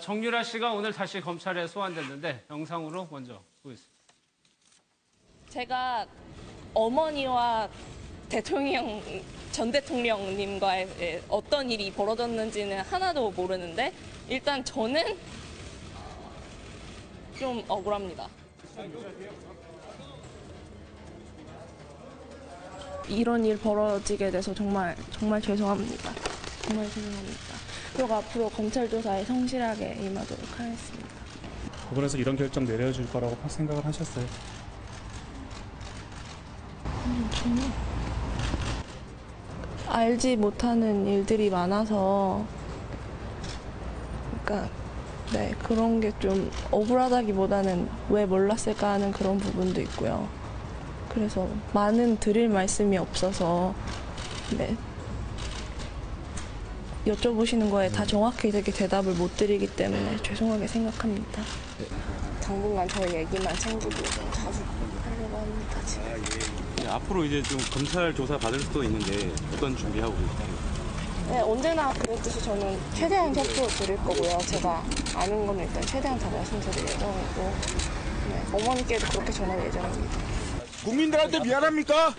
정유라 씨가 오늘 다시 검찰에 소환됐는데 영상으로 먼저 보겠습니다. 제가 어머니와 대통령 전 대통령님과의 어떤 일이 벌어졌는지는 하나도 모르는데 일단 저는 좀 억울합니다. 이런 일 벌어지게 돼서 정말 정말 죄송합니다. 정말 죄송합니다. 그리고 앞으로 검찰 조사에 성실하게 임하도록 하겠습니다. 법원에서 이런 결정 내려줄 거라고 생각을 하셨어요? 알지 못하는 일들이 많아서 그러니까 네 그런 게 좀 억울하다기보다는 왜 몰랐을까 하는 그런 부분도 있고요. 그래서 많은 드릴 말씀이 없어서 네 여쭤보시는 거에 다 정확히 되게 대답을 못 드리기 때문에 죄송하게 생각합니다. 당분간 저희 얘기만 챙기고 좀 자주 하려고 합니다 지금. 네, 앞으로 이제 좀 검찰 조사 받을 수도 있는데 어떤 준비하고 계세요? 네, 언제나 그랬듯이 저는 최대한 협조 드릴 거고요. 제가 아는 거는 일단 최대한 다 말씀드릴 예정이고, 네, 어머니께도 그렇게 전할 예정입니다. 국민들한테 미안합니까?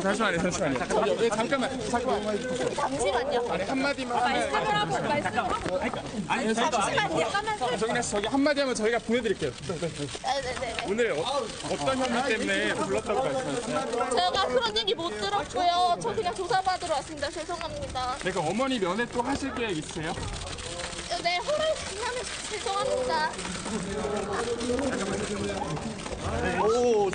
잠시만요, 잠시만요. 네, 잠깐만, 잠깐만. 잠시만요. 아니, 한 마디만 하면. 말씀을 하고, 말씀을 하고. 아니, 잠시만요. 정인아 씨, 저기 한 마디 하면 저희가 보내드릴게요. 네네네. 오늘 어, 어떤 혐의 때문에 불렀다고 말씀하셨어요? 제가 그런 얘기 못 들었고요. 저 그냥 조사받으러 왔습니다. 죄송합니다. 네, 그럼 어머니 면회 또 하실 계획 있으세요? 네, 허락 하면 죄송합니다. 오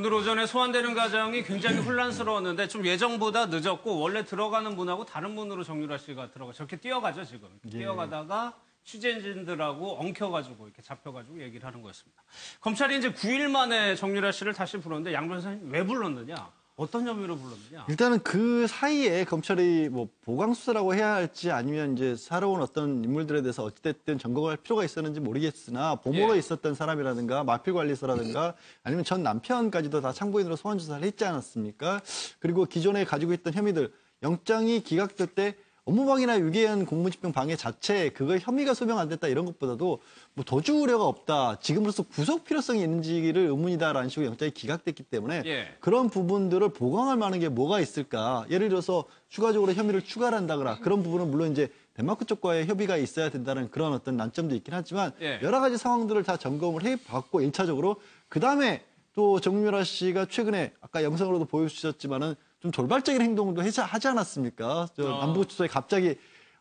늘 오전에 소환되는 과정이 굉장히 혼란스러웠는데 좀 예정보다 늦었고 원래 들어가는 문하고 다른 문으로 정유라 씨가 들어가 저렇게 뛰어가죠 지금 뛰어가다가 취재진들하고 엉켜가지고 이렇게 잡혀가지고 얘기를 하는 거였습니다. 검찰이 이제 9일 만에 정유라 씨를 다시 불렀는데 양 변호사님 왜 불렀느냐? 어떤 혐의로 불렀느냐? 일단은 그 사이에 검찰이 뭐 보강 수사라고 해야 할지 아니면 이제 살아온 어떤 인물들에 대해서 어찌됐든 점검할 필요가 있었는지 모르겠으나 보모로 예. 있었던 사람이라든가 마필 관리소라든가 아니면 전 남편까지도 다 참고인으로 소환 조사를 했지 않았습니까? 그리고 기존에 가지고 있던 혐의들 영장이 기각될 때 업무방해나 유기한 공무집행 방해 자체 그거 혐의가 소명 안 됐다 이런 것보다도 뭐 도주 우려가 없다 지금으로서 구속 필요성이 있는지를 의문이다라는 식으로 영장이 기각됐기 때문에 예. 그런 부분들을 보강할 만한 게 뭐가 있을까? 예를 들어서 추가적으로 혐의를 추가를 한다거나 그런 부분은 물론 이제 덴마크 쪽과의 협의가 있어야 된다는 그런 어떤 난점도 있긴 하지만 예. 여러 가지 상황들을 다 점검을 해봤고 일차적으로 그 다음에 또 정유라 씨가 최근에 아까 영상으로도 보여주셨지만은 좀 돌발적인 행동도 하지 않았습니까? 저 어. 남부구치소에 갑자기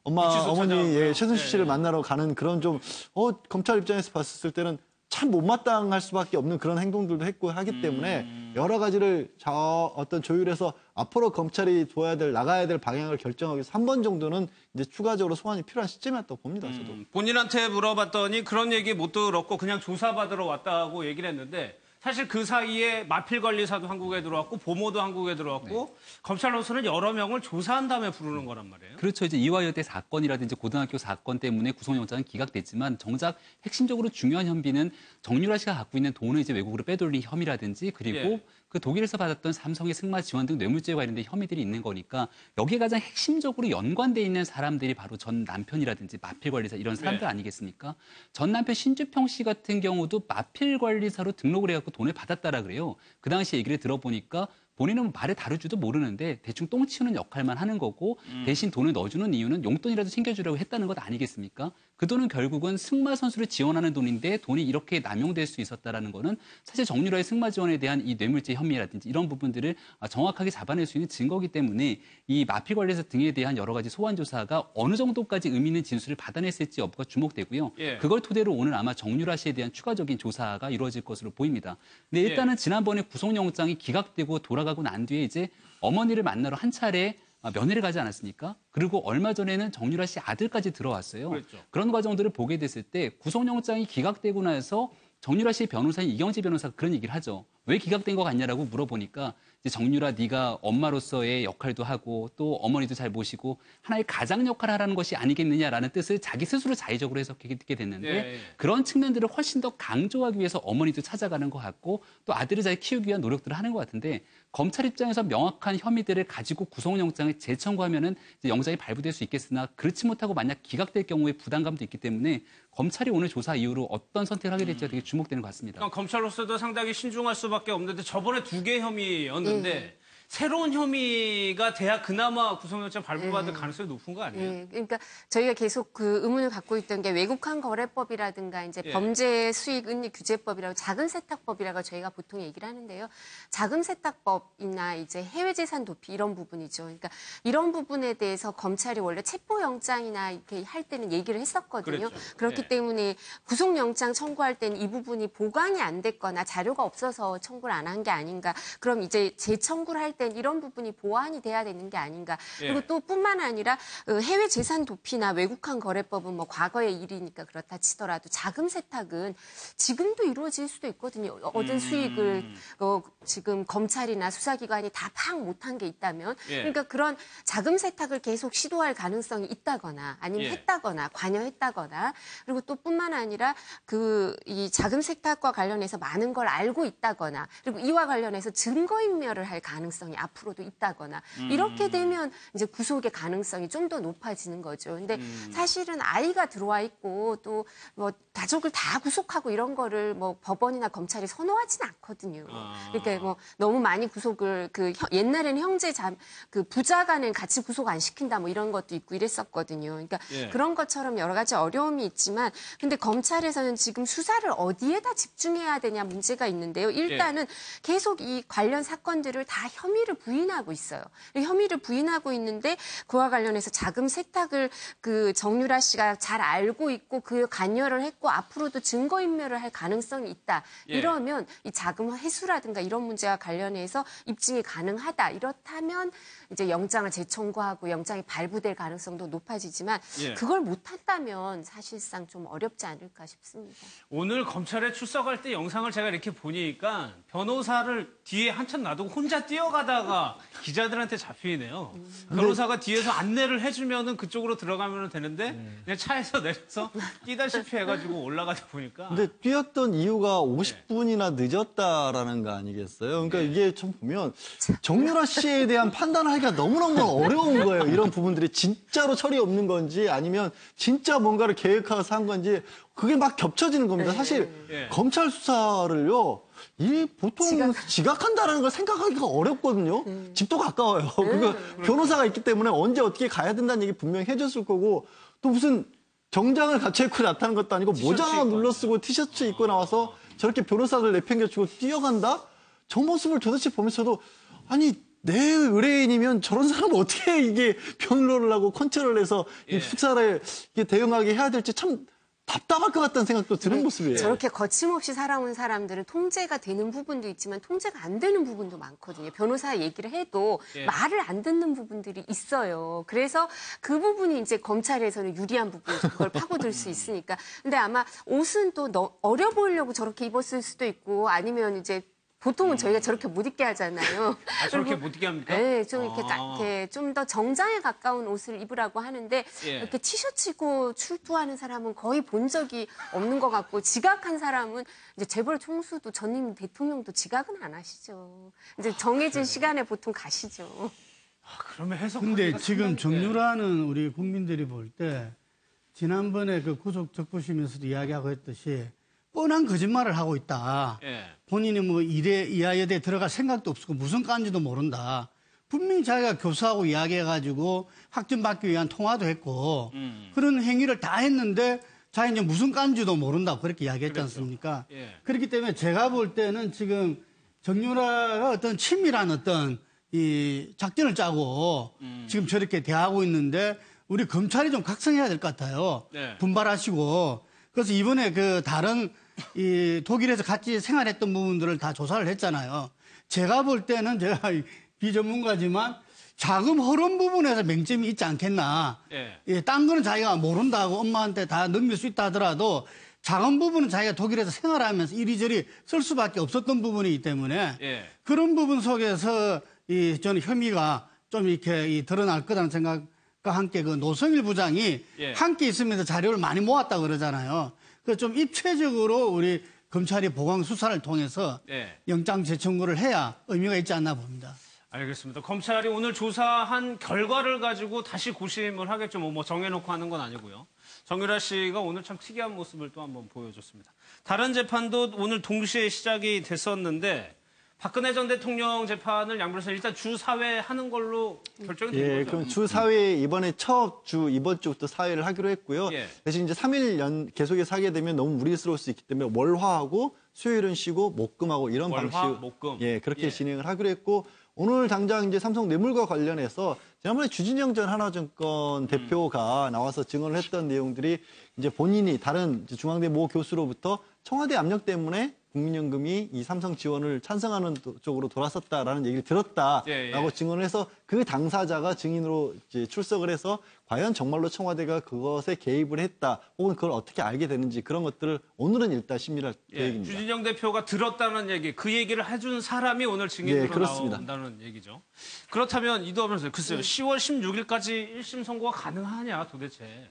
엄마 어머니. 예, 최순실 씨를 예, 예. 만나러 가는 그런 좀 어, 검찰 입장에서 봤을 때는 참 못마땅할 수밖에 없는 그런 행동들도 했고 하기 때문에 음. 여러 가지를 저 어떤 조율해서 앞으로 검찰이 둬야 될 나가야 될 방향을 결정하기 위해서 한 번 정도는 이제 추가적으로 소환이 필요한 시점이었다고 봅니다. 저도. 음, 본인한테 물어봤더니 그런 얘기 못 들었고 그냥 조사받으러 왔다고 얘기를 했는데 사실 그 사이에 마필 관리사도 한국에 들어왔고 보모도 한국에 들어왔고 검찰로서는 여러 명을 조사한 다음에 부르는 거란 말이에요. 그렇죠. 이제 이화여 대 사건이라든지 고등학교 사건 때문에 구속영장은 기각됐지만 정작 핵심적으로 중요한 혐의는 정유라 씨가 갖고 있는 돈을 이제 외국으로 빼돌린 혐의라든지 그리고 예. 그 독일에서 받았던 삼성의 승마 지원 등 뇌물죄에 관련된 혐의들이 있는 거니까 여기에 가장 핵심적으로 연관돼 있는 사람들이 바로 전 남편이라든지 마필 관리사 이런 사람들 네. 아니겠습니까? 전 남편 신주평 씨 같은 경우도 마필 관리사로 등록을 해갖고 돈을 받았다라 그래요. 그 당시 얘기를 들어보니까 본인은 말을 다룰지도 모르는데 대충 똥 치우는 역할만 하는 거고 대신 돈을 넣어주는 이유는 용돈이라도 챙겨주려고 했다는 것 아니겠습니까? 그 돈은 결국은 승마 선수를 지원하는 돈인데 돈이 이렇게 남용될 수 있었다라는 거는 사실 정유라의 승마 지원에 대한 이 뇌물죄 혐의라든지 이런 부분들을 아, 정확하게 잡아낼 수 있는 증거기 때문에 이 마피 관리사 등에 대한 여러 가지 소환 조사가 어느 정도까지 의미 있는 진술을 받아냈을지 여부가 주목되고요. 예. 그걸 토대로 오늘 아마 정유라 씨에 대한 추가적인 조사가 이루어질 것으로 보입니다. 근데 일단은 지난번에 구속영장이 기각되고 돌아가고 난 뒤에 이제 어머니를 만나러 한 차례 아, 면회를 가지 않았습니까? 그리고 얼마 전에는 정유라 씨 아들까지 들어왔어요. 그랬죠. 그런 과정들을 보게 됐을 때 구속영장이 기각되고 나서 정유라 씨의 변호사인 이경재 변호사가 그런 얘기를 하죠. 왜 기각된 것 같냐라고 물어보니까 이제 정유라 네가 엄마로서의 역할도 하고 또 어머니도 잘 모시고 하나의 가장 역할을 하라는 것이 아니겠느냐라는 뜻을 자기 스스로 자의적으로 해석하게 됐는데 예, 예. 그런 측면들을 훨씬 더 강조하기 위해서 어머니도 찾아가는 것 같고 또 아들을 잘 키우기 위한 노력들을 하는 것 같은데 검찰 입장에서 명확한 혐의들을 가지고 구속영장을 재청구하면은 이제 영장이 발부될 수 있겠으나 그렇지 못하고 만약 기각될 경우에 부담감도 있기 때문에 검찰이 오늘 조사 이후로 어떤 선택을 하게 될지가 되게 주목되는 것 같습니다. 그러니까 검찰로서도 상당히 신중할 수밖에 없는데 저번에 두 개 혐의였는데 새로운 혐의가 돼야 그나마 구속영장 발부받을 가능성이 높은 거 아니에요? 예, 그러니까 저희가 계속 그 의문을 갖고 있던 게 외국환 거래법이라든가 이제 예. 범죄 수익 은닉 규제법이라고 자금 세탁법이라고 저희가 보통 얘기를 하는데요. 자금 세탁법이나 이제 해외 재산 도피 이런 부분이죠. 그러니까 이런 부분에 대해서 검찰이 원래 체포 영장이나 이렇게 할 때는 얘기를 했었거든요. 그랬죠. 그렇기 예. 때문에 구속 영장 청구할 때는 이 부분이 보강이 안 됐거나 자료가 없어서 청구를 안 한 게 아닌가. 그럼 이제 재청구를 할땐 이런 부분이 보완이 돼야 되는 게 아닌가. 예. 그리고 또 뿐만 아니라 어, 해외 재산 도피나 외국환 거래법은 뭐 과거의 일이니까 그렇다 치더라도 자금 세탁은 지금도 이루어질 수도 있거든요. 어, 얻은 음. 수익을 어, 지금 검찰이나 수사기관이 다 파악 못한 게 있다면 예. 그러니까 그런 자금 세탁을 계속 시도할 가능성이 있다거나 아니면 예. 했다거나 관여했다거나 그리고 또 뿐만 아니라 그 이 자금 세탁과 관련해서 많은 걸 알고 있다거나 그리고 이와 관련해서 증거인멸을 할 가능성이 앞으로도 있다거나 이렇게 되면 이제 구속의 가능성이 좀 더 높아지는 거죠. 근데 사실은 아이가 들어와 있고 또 뭐 가족을 다 구속하고 이런 거를 뭐 법원이나 검찰이 선호하지는 않거든요. 아. 그러니까 뭐 너무 많이 구속을 그 혀- 옛날에는 형제 자, 그 부자간은 같이 구속 안 시킨다 뭐 이런 것도 있고 이랬었거든요. 그러니까 예. 그런 것처럼 여러 가지 어려움이 있지만 근데 검찰에서는 지금 수사를 어디에다 집중해야 되냐 문제가 있는데요. 일단은 계속 이 관련 사건들을 다 혐의 를 부인하고 있어요. 혐의를 부인하고 있는데 그와 관련해서 자금 세탁을 그 정유라 씨가 잘 알고 있고 그 관여를 했고 앞으로도 증거 인멸을 할 가능성이 있다. 예. 이러면 이 자금 회수라든가 이런 문제와 관련해서 입증이 가능하다. 이렇다면 이제 영장을 재청구하고 영장이 발부될 가능성도 높아지지만 예. 그걸 못한다면 사실상 좀 어렵지 않을까 싶습니다. 오늘 검찰에 출석할 때 영상을 제가 이렇게 보니까 변호사를 뒤에 한참 놔두고 혼자 뛰어가 다가 기자들한테 잡히네요. 변호사가 뒤에서 안내를 해주면은 그쪽으로 들어가면 되는데 그냥 차에서 내려서 뛰다시피 해가지고 올라가다 보니까 근데 뛰었던 이유가 50분이나 늦었다라는 거 아니겠어요? 그러니까 이게 좀 보면 정유라 씨에 대한 판단을 하기가 너무너무 어려운 거예요. 이런 부분들이 진짜로 철이 없는 건지 아니면 진짜 뭔가를 계획해서 한 건지 그게 막 겹쳐지는 겁니다. 사실 예. 검찰 수사를요. 이 보통 지각. 한다라는걸 생각하기가 어렵거든요. 집도 가까워요. 그리고 변호사가 있기 때문에 언제 어떻게 가야 된다는 얘기 분명히 해줬을 거고 또 무슨 정장을 갖춰 입고 나타나는 것도 아니고 모자 눌러 쓰고 티셔츠 입고 나와서 저렇게 변호사들 내팽겨치고 뛰어간다? 저 모습을 도대체 보면서도 아니 내 의뢰인이면 저런 사람은 어떻게 이게 변론을 하고 컨트롤을 해서 이 예. 수사를 대응하게 해야 될지 참 답답할 것 같다는 생각도 드는 모습이에요. 저렇게 거침없이 살아온 사람들은 통제가 되는 부분도 있지만 통제가 안 되는 부분도 많거든요. 변호사 얘기를 해도 예. 말을 안 듣는 부분들이 있어요. 그래서 그 부분이 이제 검찰에서는 유리한 부분이죠. 그걸 파고들 수 있으니까. 근데 아마 옷은 또 너- 어려 보이려고 저렇게 입었을 수도 있고 아니면 이제 보통은 저희가 저렇게 못 입게 하잖아요. 아, 저렇게 못 이게 합니까? 네, 좀 이렇게, 아. 좀더 정장에 가까운 옷을 입으라고 하는데 예. 이렇게 티셔츠 입고 출두하는 사람은 거의 본 적이 없는 것 같고 지각한 사람은 이제 재벌 총수도 전임 대통령도 지각은 안 하시죠. 이제 정해진 시간에 보통 가시죠. 그러면 해석. 근데 지금 정유라는 우리 국민들이 볼 때 지난번에 그 구속 적부심에서도 이야기하고 했듯이 뻔한 거짓말을 하고 있다. 예. 본인이 뭐 이대 이하여대 들어갈 생각도 없고 무슨 과인지도 모른다. 분명히 자기가 교수하고 이야기해가지고 확진받기 위한 통화도 했고 음. 그런 행위를 다 했는데 자기 이제 무슨 과인지도 모른다고 그렇게 이야기했지 않습니까? 예. 그렇기 때문에 제가 볼 때는 지금 정유라가 어떤 친밀한 어떤 이 작전을 짜고 음. 지금 저렇게 대하고 있는데 우리 검찰이 좀 각성해야 될 것 같아요. 네. 분발하시고 그래서 이번에 그 다른 이 독일에서 같이 생활했던 부분들을 다 조사를 했잖아요. 제가 볼 때는 제가 비전문가지만 자금 흐름 부분에서 맹점이 있지 않겠나. 예. 예, 딴 거는 자기가 모른다고 엄마한테 다 넘길 수 있다 하더라도 작은 부분은 자기가 독일에서 생활하면서 이리저리 쓸 수밖에 없었던 부분이기 때문에 예. 그런 부분 속에서 이 저는 혐의가 좀 이렇게 이 드러날 거라는 생각과 함께 그 노성일 부장이 예. 함께 있으면서 자료를 많이 모았다 그러잖아요. 그좀 입체적으로 우리 검찰이 보강 수사를 통해서 예. 영장 재청구를 해야 의미가 있지 않나 봅니다. 알겠습니다. 검찰이 오늘 조사한 결과를 가지고 다시 고심을 하겠죠. 뭐, 뭐 정해놓고 하는 건 아니고요. 정유라 씨가 오늘 참 특이한 모습을 또 한번 보여줬습니다. 다른 재판도 오늘 동시에 시작이 됐었는데 박근혜 전 대통령 재판을 양변에서 일단 주 사회 하는 걸로 결정이 된 예, 거죠. 그럼 주 사회 이번에 첫 주 이번 주부터 사회를 하기로 했고요. 예. 대신 이제 3일 연 계속해서 하게 되면 너무 무리스러울 수 있기 때문에 월화하고 수요일은 쉬고 목금하고 이런 월화, 방식 목금. 예, 그렇게 예. 진행을 하기로 했고 오늘 당장 이제 삼성 뇌물과 관련해서 지난번에 주진영 전 하나증권 대표가 나와서 증언을 했던 내용들이 이제 본인이 다른 이제 중앙대 모 교수로부터 청와대 압력 때문에 국민연금이 이 삼성 지원을 찬성하는 도- 쪽으로 돌아섰다라는 얘기를 들었다라고 예, 예. 증언을 해서 그 당사자가 증인으로 이제 출석을 해서 과연 정말로 청와대가 그것에 개입을 했다 혹은 그걸 어떻게 알게 되는지 그런 것들을 오늘은 일단 심리할 예, 계획입니다. 주진영 대표가 들었다는 얘기, 그 얘기를 해준 사람이 오늘 증인으로 예, 그렇습니다. 나온다는 얘기죠. 그렇다면 이도 하면서 글쎄요, 10월 16일까지 1심 선고가 가능하냐 도대체.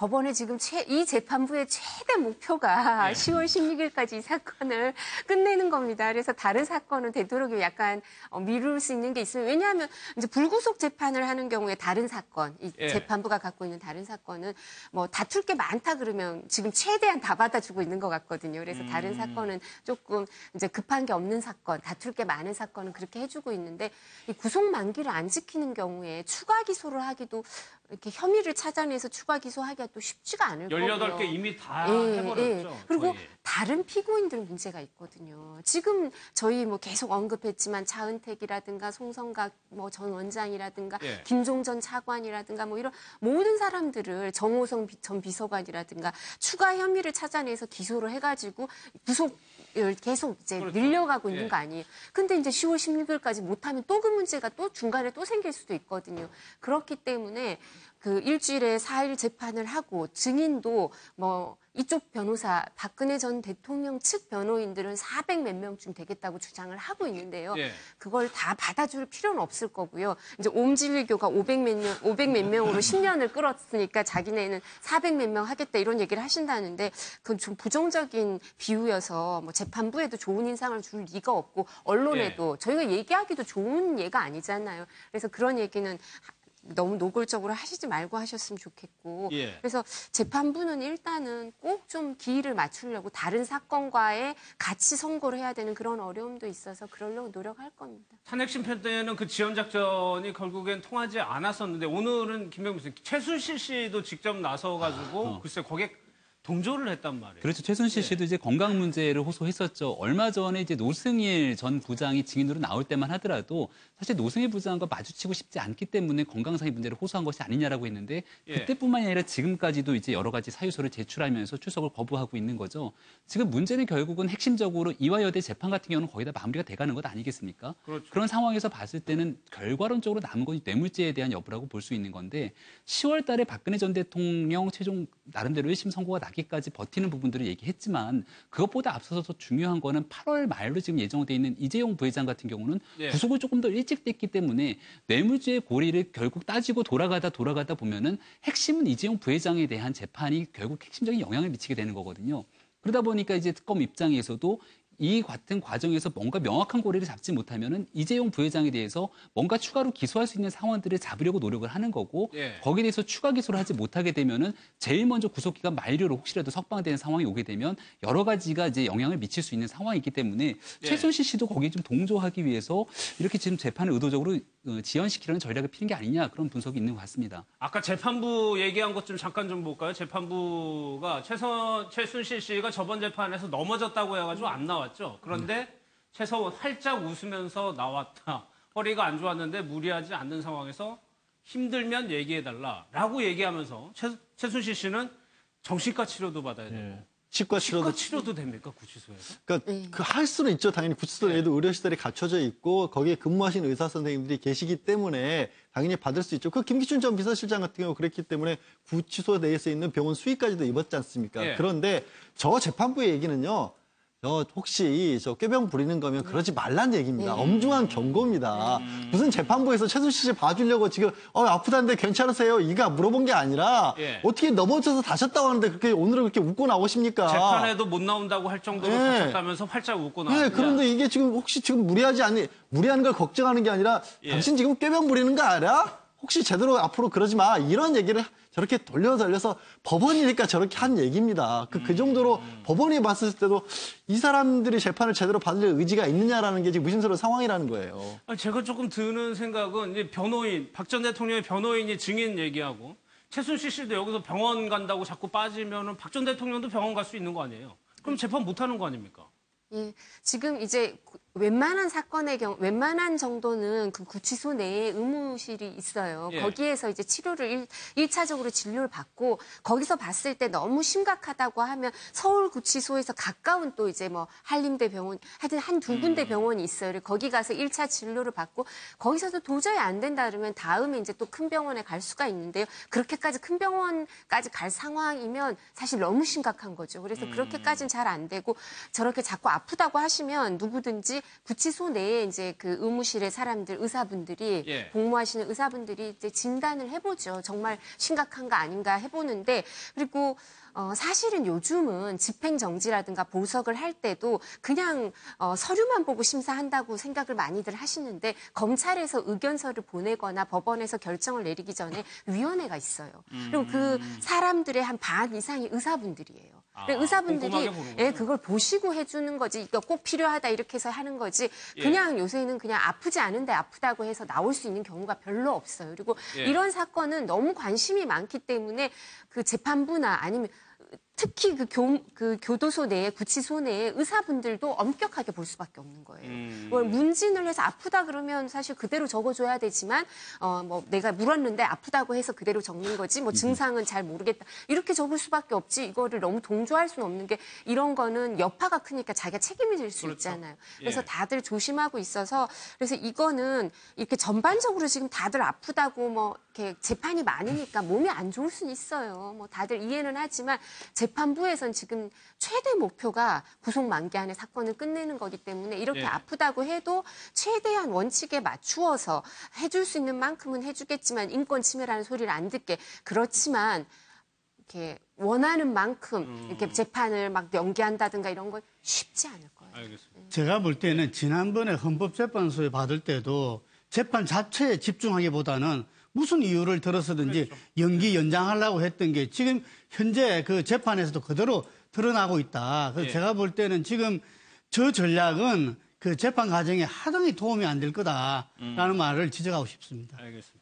법원의 지금 최, 이 재판부의 최대 목표가 네. 10월 16일까지 이 사건을 끝내는 겁니다. 그래서 다른 사건은 되도록 약간 어, 미룰 수 있는 게 있어요. 왜냐하면 이제 불구속 재판을 하는 경우에 다른 사건, 이 예. 재판부가 갖고 있는 다른 사건은 뭐 다툴 게 많다 그러면 지금 최대한 다 받아주고 있는 것 같거든요. 그래서 음. 다른 사건은 조금 이제 급한 게 없는 사건, 다툴 게 많은 사건은 그렇게 해주고 있는데 이 구속 만기를 안 지키는 경우에 추가 기소를 하기도 이렇게 혐의를 찾아내서 추가 기소하기가 또 쉽지가 않을 거고요. 18개 이미 다 예, 해버렸죠. 예. 그리고 거의. 다른 피고인들 문제가 있거든요. 지금 저희 뭐 계속 언급했지만 차은택이라든가 송성각 뭐 전 원장이라든가 예. 김종전 차관이라든가 뭐 이런 모든 사람들을 정호성 비- 전 비서관이라든가 추가 혐의를 찾아내서 기소를 해가지고 구속 을 계속 이제 그렇죠. 늘려가고 있는 예. 거 아니에요. 근데 이제 10월 16일까지 못하면 또 그 문제가 또 중간에 또 생길 수도 있거든요. 그렇기 때문에 그 일주일에 4일 재판을 하고 증인도 뭐 이쪽 변호사 박근혜 전 대통령 측 변호인들은 400 몇 명쯤 되겠다고 주장을 하고 있는데요. 예. 그걸 다 받아줄 필요는 없을 거고요. 이제 옴진일교가 500 몇 명, 500 몇 명으로 10년을 끌었으니까 자기네는 400 몇 명 하겠다 이런 얘기를 하신다는데 그건 좀 부정적인 비유여서 뭐 재판부에도 좋은 인상을 줄 리가 없고 언론에도 저희가 얘기하기도 좋은 예가 아니잖아요. 그래서 그런 얘기는 너무 노골적으로 하시지 말고 하셨으면 좋겠고 예. 그래서 재판부는 일단은 꼭 좀 기일을 맞추려고 다른 사건과의 같이 선고를 해야 되는 그런 어려움도 있어서 그러려고 노력할 겁니다. 탄핵 심판 때는 그 지원 작전이 결국엔 통하지 않았었는데 오늘은 김병민 씨, 최순실 씨도 직접 나서 가지고 글쎄 거기에 동조를 했단 말이에요. 그렇죠. 최순실 씨도 이제 건강 문제를 호소했었죠. 얼마 전에 이제 노승일 전 부장이 증인으로 나올 때만 하더라도 사실 노승일 부장과 마주치고 싶지 않기 때문에 건강상의 문제를 호소한 것이 아니냐라고 했는데 예. 그때뿐만이 아니라 지금까지도 이제 여러 가지 사유서를 제출하면서 출석을 거부하고 있는 거죠. 지금 문제는 결국은 핵심적으로 이화여대 재판 같은 경우는 거의 다 마무리가 돼가는 것 아니겠습니까? 그렇죠. 런 상황에서 봤을 때는 결과론적으로 남은 건 뇌물죄에 대한 여부라고 볼 수 있는 건데 10월 달에 박근혜 전 대통령 최종 나름대로 1심 선고가 나 기까지 버티는 부분들을 얘기했지만 그것보다 앞서서 더 중요한 거는 8월 말로 지금 예정돼 있는 이재용 부회장 같은 경우는 예. 구속을 조금 더 일찍 됐기 때문에 뇌물죄의 고리를 결국 따지고 돌아가다 돌아가다 보면은 핵심은 이재용 부회장에 대한 재판이 결국 핵심적인 영향을 미치게 되는 거거든요. 그러다 보니까 이제 특검 입장에서도 이 같은 과정에서 뭔가 명확한 고리를 잡지 못하면은 이재용 부회장에 대해서 뭔가 추가로 기소할 수 있는 상황들을 잡으려고 노력을 하는 거고 예. 거기에 대해서 추가 기소를 하지 못하게 되면은 제일 먼저 구속기간 만료로 혹시라도 석방되는 상황이 오게 되면 여러 가지가 이제 영향을 미칠 수 있는 상황이기 때문에 예. 최순실 씨도 거기에 좀 동조하기 위해서 이렇게 지금 재판을 의도적으로 어, 지연시키려는 전략을 피는 게 아니냐 그런 분석이 있는 것 같습니다. 아까 재판부 얘기한 것 좀 잠깐 좀 볼까요? 재판부가 최선, 최순실 씨가 저번 재판에서 넘어졌다고 해가지고 안 나왔죠. 그런데 최서원 활짝 웃으면서 나왔다. 허리가 안 좋았는데 무리하지 않는 상황에서 힘들면 얘기해달라라고 얘기하면서 최, 최순실 씨는 정신과 치료도 받아야 되고 치과 치료도 치과 치료도 됩니까 구치소에서? 그러니까 네. 그할 수는 있죠. 당연히 구치소에도 의료시설이 갖춰져 있고 거기에 근무하시는 의사 선생님들이 계시기 때문에 당연히 받을 수 있죠. 그 김기춘 전 비서실장 같은 경우 그랬기 때문에 구치소 내에서 있는 병원 수위까지도 입었지 않습니까? 예. 그런데 저 재판부의 얘기는요. 저 혹시 저 꾀병 부리는 거면 그러지 말란 얘기입니다. 엄중한 경고입니다. 무슨 재판부에서 최순실 씨 봐주려고 지금 어 아프다는데 괜찮으세요? 이가 물어본 게 아니라 예. 어떻게 넘어져서 다셨다고 하는데 그렇게 오늘은 그렇게 웃고 나오십니까? 재판에도 못 나온다고 할 정도로 네. 다쳤다면서 활짝 웃고 나왔냐? 네, 그런데 이게 지금 혹시 지금 무리하지 않니? 무리한 걸 걱정하는 게 아니라 예. 당신 지금 꾀병 부리는 거 알아? 혹시 제대로 앞으로 그러지 마. 이런 얘기를 저렇게 돌려 돌려서 법원이니까 저렇게 한 얘기입니다. 그, 그 정도로 음. 법원이 봤을 때도 이 사람들이 재판을 제대로 받을 의지가 있느냐라는 게 지금 무심스러운 상황이라는 거예요. 제가 조금 드는 생각은 이제 변호인 박 전 대통령의 변호인이 증인 얘기하고 최순실 씨도 여기서 병원 간다고 자꾸 빠지면은 박전 대통령도 병원 갈 수 있는 거 아니에요? 그럼 재판 못 하는 거 아닙니까? 예, 지금 이제 구- 웬만한 사건의 경우, 웬만한 정도는 그 구치소 내에 의무실이 있어요. 예. 거기에서 이제 치료를 일, 일차적으로 진료를 받고 거기서 봤을 때 너무 심각하다고 하면 서울 구치소에서 가까운 또 이제 뭐 한림대 병원, 하여튼 한 두 군데 병원이 있어요. 거기 가서 일차 진료를 받고 거기서도 도저히 안 된다 그러면 다음에 이제 또 큰 병원에 갈 수가 있는데요. 그렇게까지 큰 병원까지 갈 상황이면 사실 너무 심각한 거죠. 그래서 그렇게까지는 잘 안 되고 저렇게 자꾸 아프다고 하시면 누구든지 구치소 내에 이제 그 의무실의 사람들, 의사분들이 예. 복무하시는 의사분들이 이제 진단을 해보죠. 정말 심각한가 아닌가 해보는데 그리고 어, 사실은 요즘은 집행정지라든가 보석을 할 때도 그냥 어, 서류만 보고 심사한다고 생각을 많이들 하시는데 검찰에서 의견서를 보내거나 법원에서 결정을 내리기 전에 위원회가 있어요. 그리고 그 사람들의 한 반 이상이 의사분들이에요. 아, 그리고 의사분들이. 예, 그걸 보시고 해주는 거지. 이거 꼭 필요하다 이렇게 해서 하는 거지. 그냥 요새는 그냥 아프지 않은데 아프다고 해서 나올 수 있는 경우가 별로 없어요. 그리고 예. 이런 사건은 너무 관심이 많기 때문에 그 재판부나 아니면 특히 그, 교, 그 교도소 내에 구치소 내에 의사분들도 엄격하게 볼 수밖에 없는 거예요. 음. 뭘 문진을 해서 아프다 그러면 사실 그대로 적어줘야 되지만 어 뭐 내가 물었는데 아프다고 해서 그대로 적는 거지 뭐 증상은 잘 모르겠다 이렇게 적을 수밖에 없지 이거를 너무 동조할 수는 없는 게 이런 거는 여파가 크니까 자기가 책임이 질수 있잖아요. 그래서 예. 다들 조심하고 있어서 그래서 이거는 이렇게 전반적으로 지금 다들 아프다고 뭐 이렇게 재판이 많으니까 몸이 안 좋을 수는 있어요. 뭐 다들 이해는 하지만 재 판부에선 지금 최대 목표가 구속 만기 안에 사건을 끝내는 거기 때문에 이렇게 예. 아프다고 해도 최대한 원칙에 맞추어서 해줄 수 있는 만큼은 해주겠지만 인권 침해라는 소리를 안 듣게 그렇지만 이렇게 원하는 만큼 이렇게 재판을 막 연기한다든가 이런 건 쉽지 않을 거예요. 알겠습니다. 제가 볼 때는 지난번에 헌법재판소에 받을 때도 재판 자체에 집중하기보다는 무슨 이유를 들어서든지 연기 연장하려고 했던 게 지금 현재 그 재판에서도 그대로 드러나고 있다. 그래서 예. 제가 볼 때는 지금 저 전략은 그 재판 과정에 하등이 도움이 안 될 거다라는 말을 지적하고 싶습니다. 알겠습니다.